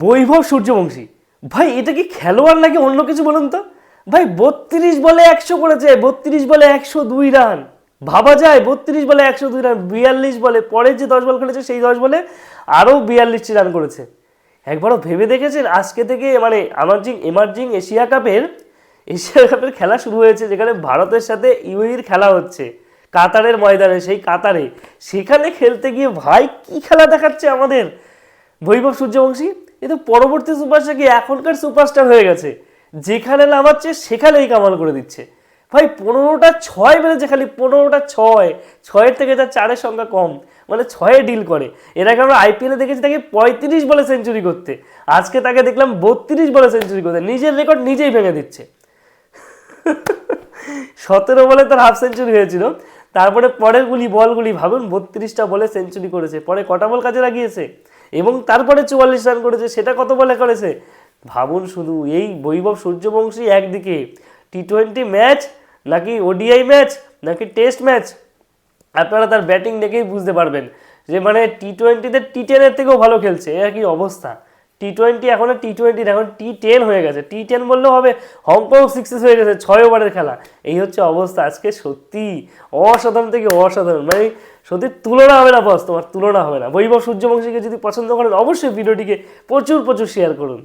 বৈভব সূর্যবংশী। ভাই, এটা কি খেলোয়াড় নাকি অন্য কিছু বলুন তো? ভাই, বত্রিশ বলে একশো করেছে, বত্রিশ বলে একশো দুই রান। ভাবা যায়, বত্রিশ বলে একশো দুই রান, বিয়াল্লিশ বলে পরে যে দশ বল খেলেছে, সেই দশ বলে আরও বিয়াল্লিশটি রান করেছে। একবারও ভেবে দেখেছেন? আজকে থেকে মানে আমার্জিং এমার্জিং এশিয়া কাপের এশিয়া কাপের খেলা শুরু হয়েছে, যেখানে ভারতের সাথে ইউএইর খেলা হচ্ছে, কাতারের ময়দানে, সেই কাতারে। সেখানে খেলতে গিয়ে ভাই, কি খেলা দেখাচ্ছে আমাদের বৈভব সূর্যবংশী? এ তো পরবর্তী সুপারস্টার কি এখনকার সুপারস্টার হয়ে গেছে? যেখানে নামাচ্ছে, সেখানেই কামাল করে দিচ্ছে। ভাই, পনেরোটা ছয় মেরেছে খালি পনেরোটা ছয়, ছয়ের থেকে তার চারের সংখ্যা কম মানে ছয়ে ডিল করে। এর আগে আমরা আইপিএলে দেখেছি তাকে পঁয়ত্রিশ বলে সেঞ্চুরি করতে। আজকে তাকে দেখলাম বত্রিশ বলে সেঞ্চুরি করতে। নিজের রেকর্ড নিজেই ভেঙে দিচ্ছে। সতেরো বলে তার হাফ সেঞ্চুরি হয়েছিল। তারপরে পরের গুলি বলগুলি ভাবুন, বত্রিশটা বলে সেঞ্চুরি করেছে। পরে কটা বল কাজে লাগিয়েছে? এবং তারপরে চুয়াল্লিশ রান করেছে, সেটা কত বলে করেছে? ভাবুন শুধু, এই বৈভব সূর্যবংশী একদিকে টি টোয়েন্টি ম্যাচ নাকি ওডিআই ম্যাচ নাকি টেস্ট ম্যাচ আপনারা তার ব্যাটিং দেখেই বুঝতে পারবেন যে মানে টি টোয়েন্টিতে টি টেনের থেকেও ভালো খেলছে এর কি অবস্থা। টি টোয়েন্টি এখন টি টোয়েন্টি এখন টি টেন হয়ে গেছে। টি টেন বললেও হবে হংকং সিক্সেস হয়ে গেছে, ছয় ওভারের খেলা। এই হচ্ছে অবস্থা আজকে সত্যি। অসাধারণ থেকে অসাধারণ। মানে সত্যি তুলনা হবে না বস তোমার তুলনা হবে না। বৈভব সূর্যবংশীকে যদি পছন্দ করেন, অবশ্যই ভিডিওটিকে প্রচুর প্রচুর শেয়ার করুন।